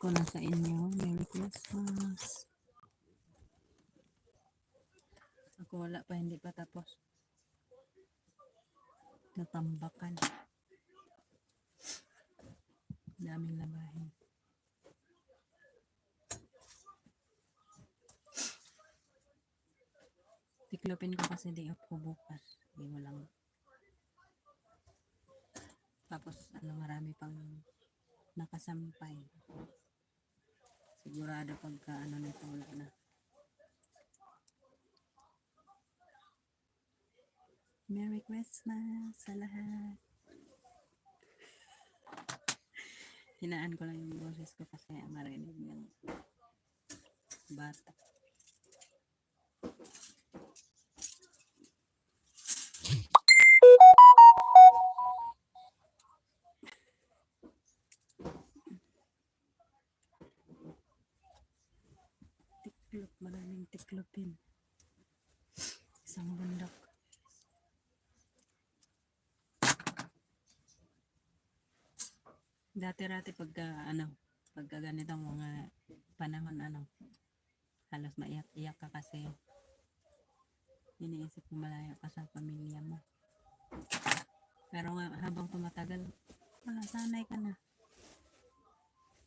Pasko na sa inyo. Merry Christmas. Ako wala pa, hindi pa tapos. Natambakan. Daming labahin. Tiklopin ko kasi di ako bukas. Di mo lang. Tapos ano marami pang nakasampay. Sigurado pagka ano nito wala na. Merry Christmas sa lahat. Hinaan ko lang yung boses ko kasi marinig ng bata. Tiklopin. Isang bundok. Dati-rati pagka ano, pagka ganitong mga panahon ano, halos maiyak-iyak ka kasi iniisip mo malayo ka sa pamilya mo. Pero nga, habang tumatagal, wala, sanay ka na.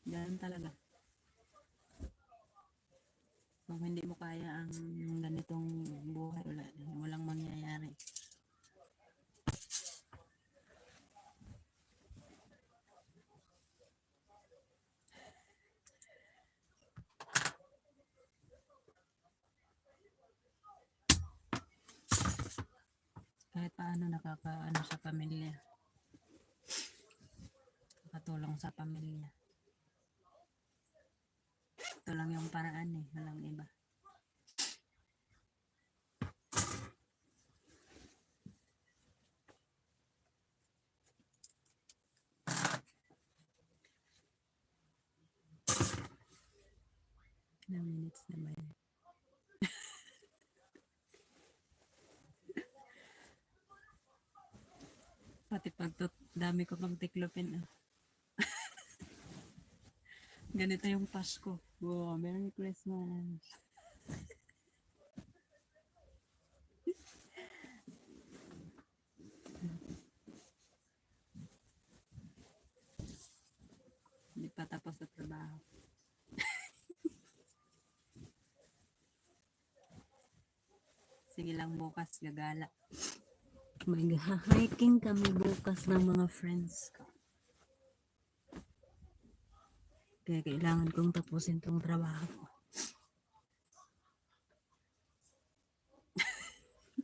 Ganun talaga. Kung hindi mo kaya ang ganitong buhay, wala, walang mangyayari. kahit paano nakakaano sa pamilya. Nakatulong sa pamilya. Ito lang yung paraan eh, walang iba. Ilang minutes na ba yun? Pati pag tut- dami ko pang tiklopin. Ah. Ganito yung Pasko. Wow, Merry Christmas. Hindi pa tapos sa trabaho. Sige lang bukas, gagala. Mag-hiking kami bukas ng mga friends ko. Kaya kailangan kong tapusin tong trabaho ko.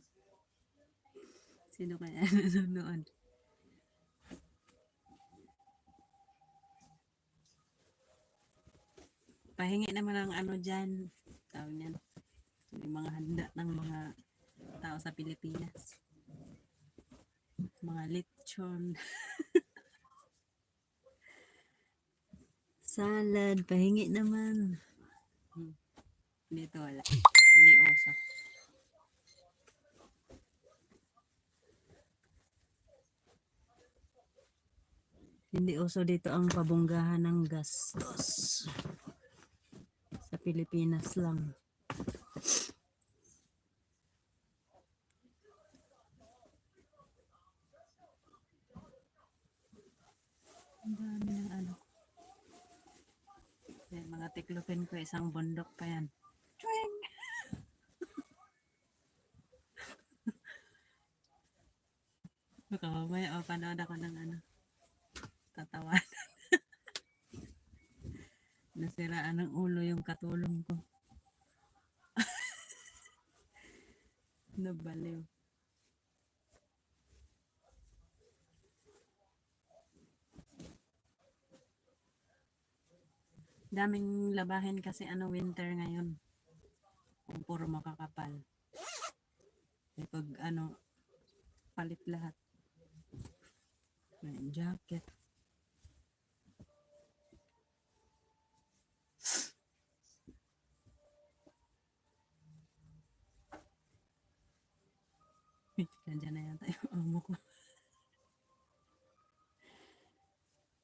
Sino kaya nanonood? Pahingi naman ang ano dyan. Tawag niyan. Yung mga handa ng mga tao sa Pilipinas mga lechon. Salad, pahingi naman. Hmm. Dito wala. Hindi uso. Hindi uso dito ang pabunggahan ng gastos. Sa Pilipinas lang. Ang dami ng ano. Yan, mga tiklopin ko, isang bundok pa yan. Chwing! Baka mamaya, o, panood ako ng ano. Tatawan. Nasiraan ng ulo yung katulong ko. Nabaliw. Daming labahin kasi ano winter ngayon. Kung puro makakapal. Eh, pag ano, palit lahat. May jacket. Nandiyan na yata yung amo ko.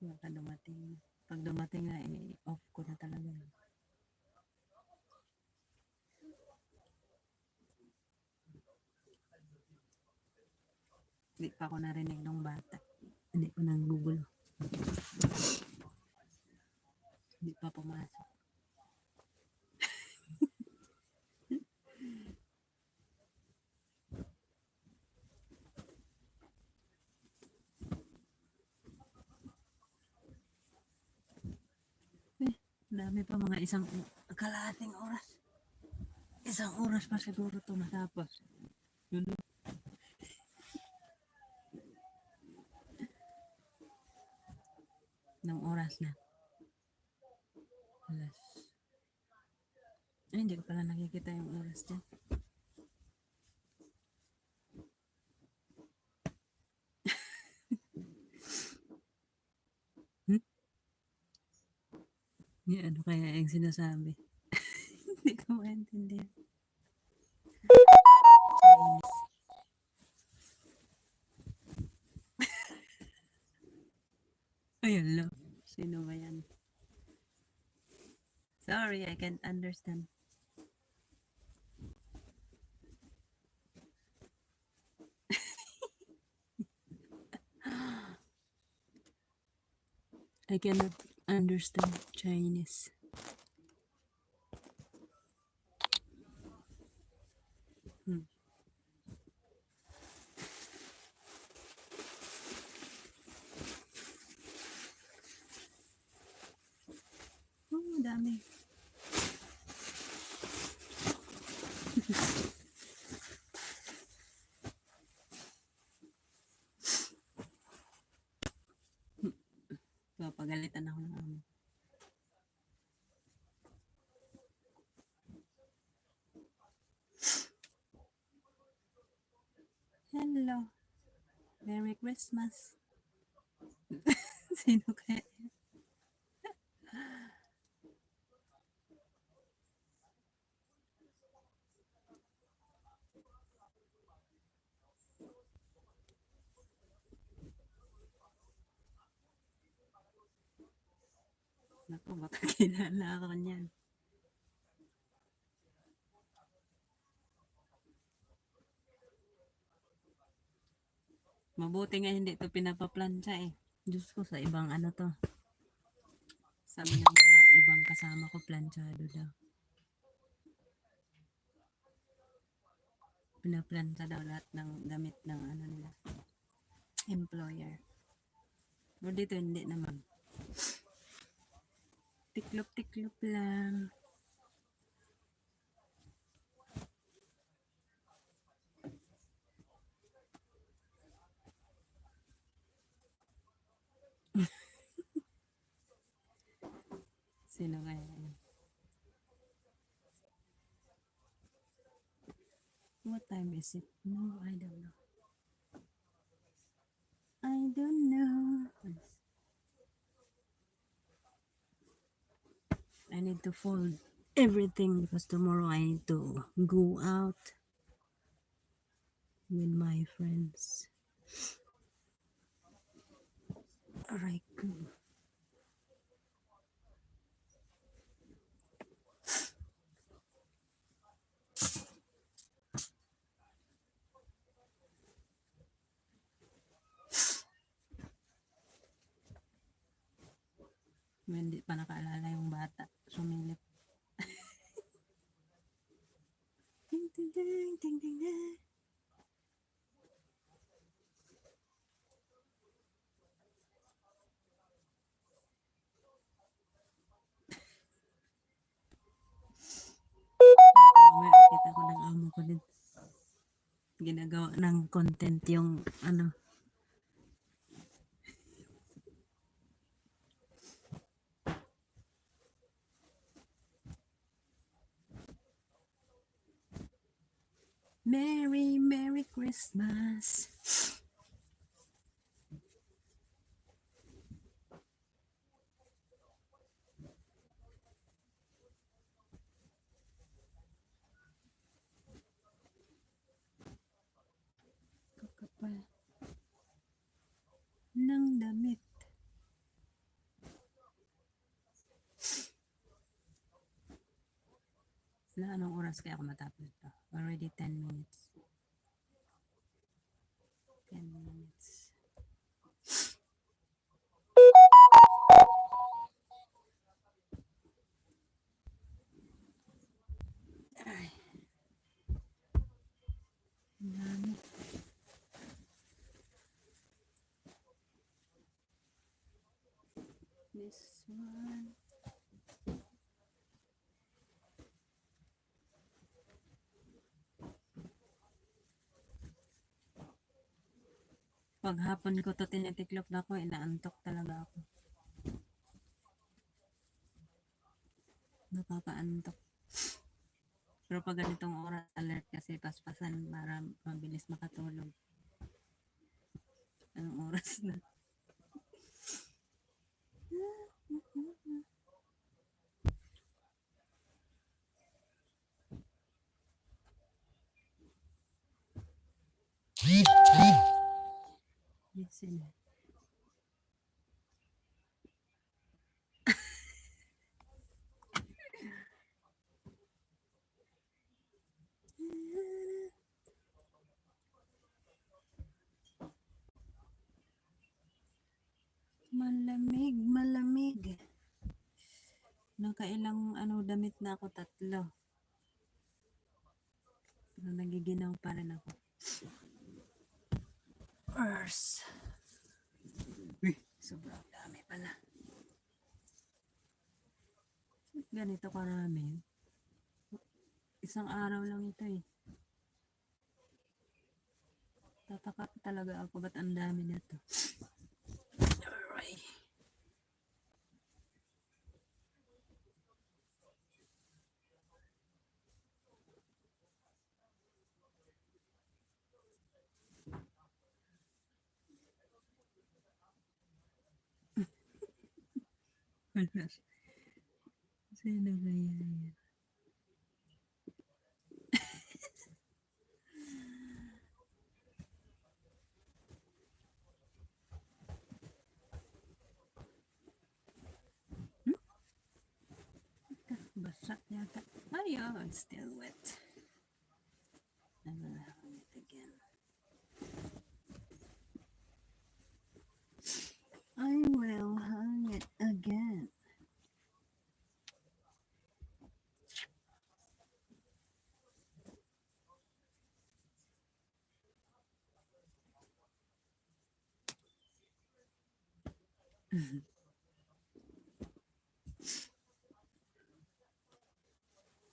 Baka dumating. Pag dumating na, eh, na talaga. Hindi pa ako narinig ng bata. Hindi ko nang gugulo. Hindi pa pumasok. Dami pa mga isang kalahating oras. Isang oras pa siguro ito matapos. Yun. ng oras na. Alas. Ay, hindi ko pala nakikita yung oras dyan. hmm? Ni ano kaya yung sinasabi? hindi ko maintindihan. Ayun lang. Sino ba yan? Sorry, I can't understand. I cannot understand Chinese. Hmm. Oh, dami. Papagalitan ako ng amo. Hello. Merry Christmas. Sino kaya? Naku, baka kilala ako niyan. Mabuti nga hindi to pinapaplansya eh. Diyos ko, sa ibang ano to. Sabi ng mga ibang kasama ko, planchado daw. Pinaplansya daw lahat ng damit ng ano nila. Employer. O dito hindi naman. Tiklop-tiklop lang. Sino kaya yun? What time is it? No, I don't know. I don't know. I need to fold everything because tomorrow I need to go out with my friends. Alright, good. Hindi pa nakaalala yung bata. Sumilip. ting, ting, ting, ting, ting. May nakita ko ng amo ko din. Ginagawa ng content yung ano. Merry, Merry Christmas. Kakapal ng damit. Na anong oras kaya ako matapos ito? Already 10 minutes. 10 minutes. Ay. Dami. This one. Pag hapon ko to tinitiklop na ako, inaantok talaga ako. Nakakaantok. Pero pag ganitong oras, alert kasi paspasan para mabilis makatulog. Anong oras na? Sila. Malamig, malamig. Nakailang ano damit na ako, tatlo. Pero nagiginaw pa rin ako. Earth. Uy, sobrang dami pala. Ganito karami. Isang araw lang ito eh. Tataka talaga ako ba't ang dami nito. Aray. Wala. Sino kaya yan? Basa yata. Ay, it's still wet.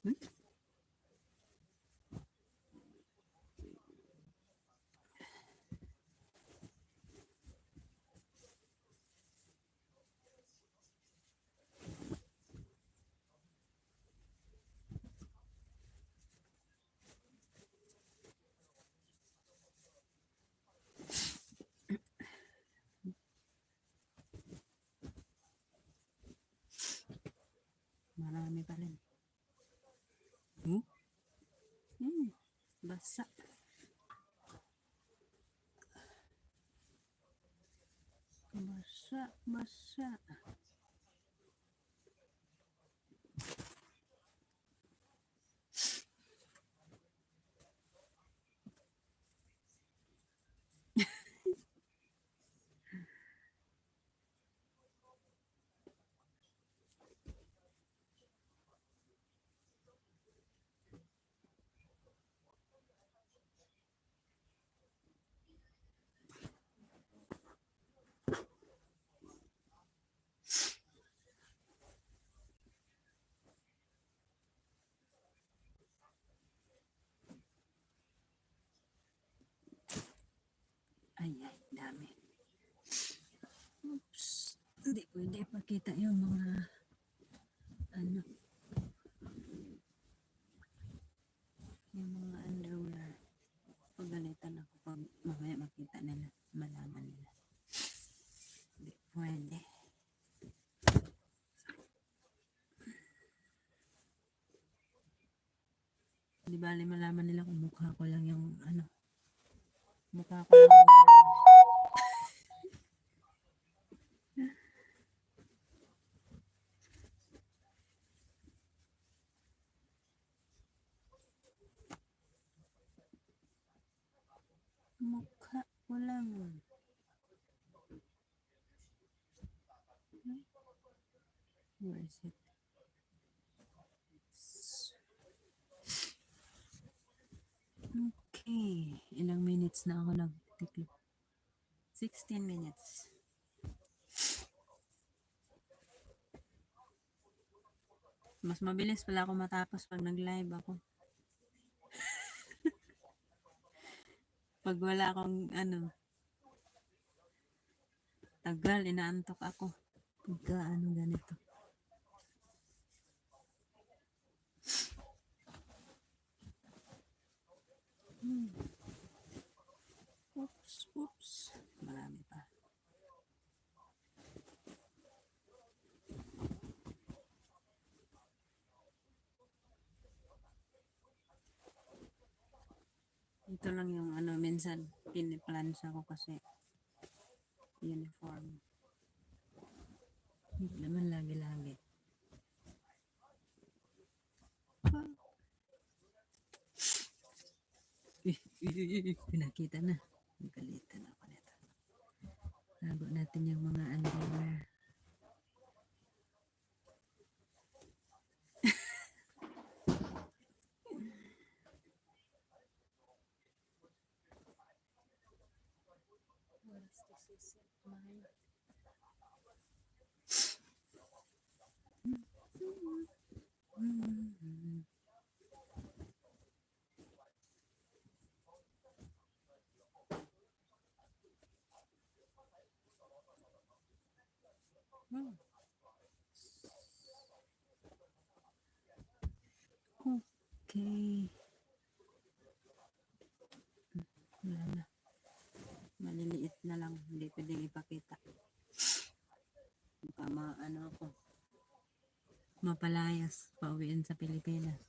Marami pa rin. Basa. Basa, basa. Ay, ay, dami. Oops. Hindi pwede pakita yung mga ano yung mga underwear. Pagalitan ako pag mamaya makita nila, malaman nila. Hindi pwede. Di bali malaman nila kung mukha ko lang yung ano. Mukha ko lang yung mukha ko lang. Where is it? Okay. Ilang minutes na ako nag-tiklop? 16 minutes. Mas mabilis pala ako matapos pag nag-live ako. Pag wala akong ano, tagal, inaantok ako. Pagka ano ganito. Hmm. Oops, oops. Marami pa. Ito lang yung ano, minsan piniplans ako kasi uniform. Hindi naman lagi-lagi. Ah. Pinakita na. Nagalitan ako nito. Tago natin yung mga underwear. Hmm. Okay. Hmm, Wala na. Maliliit na lang. Hindi pwedeng ipakita. Baka ma, ano ako. Mapalayas. Pauwiin sa Pilipinas.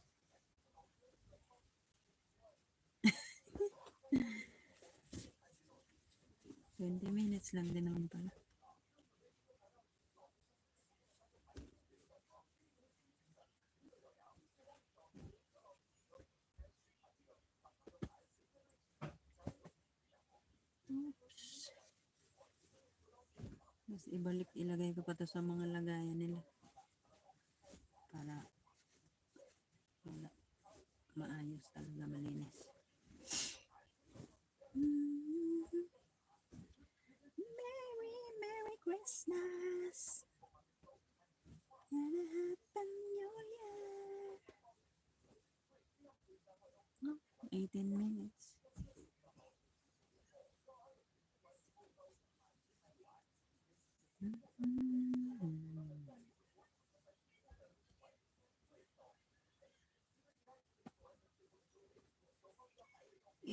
Twenty minutes lang din naman pala. Oops. Mas ibalik, ilagay ko pa to sa mga lagayan nila. Para wala, maayos talaga, malinis. Merry, Merry Christmas! And a Happy New Year! Oh, 18 minutes.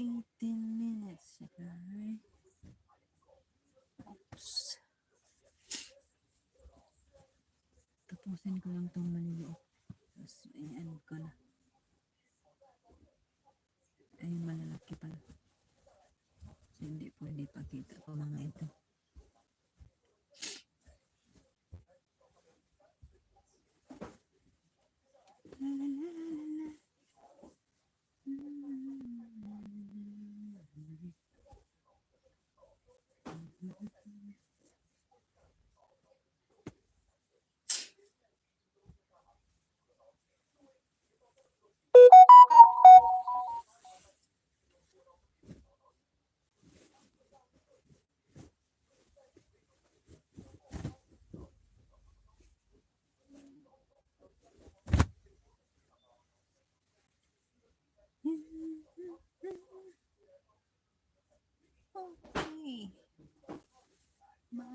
Eighteen minutes. Okay. Oops. Tapusin ko lang itong maliliit. Tapos, i-end ko na. Ay, malalaki pala. So, hindi pwede pakita ko mga ito. La, la, la, la,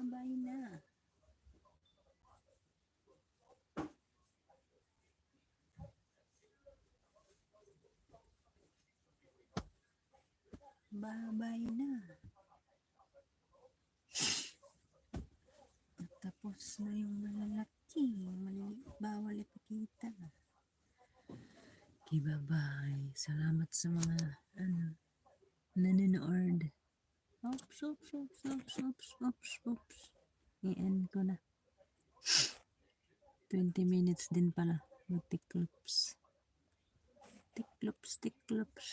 Babay na. Babay na. Tapos na yung malalaki. Maliliit bawal ipakita. Okay, bye-bye. Salamat sa mga ano, nanonood. Oops, oops, oops, oops, oops, oops, oops. I-end ko na. 20 minutes din pala. Mag-tiklops. Tiklops, tiklops.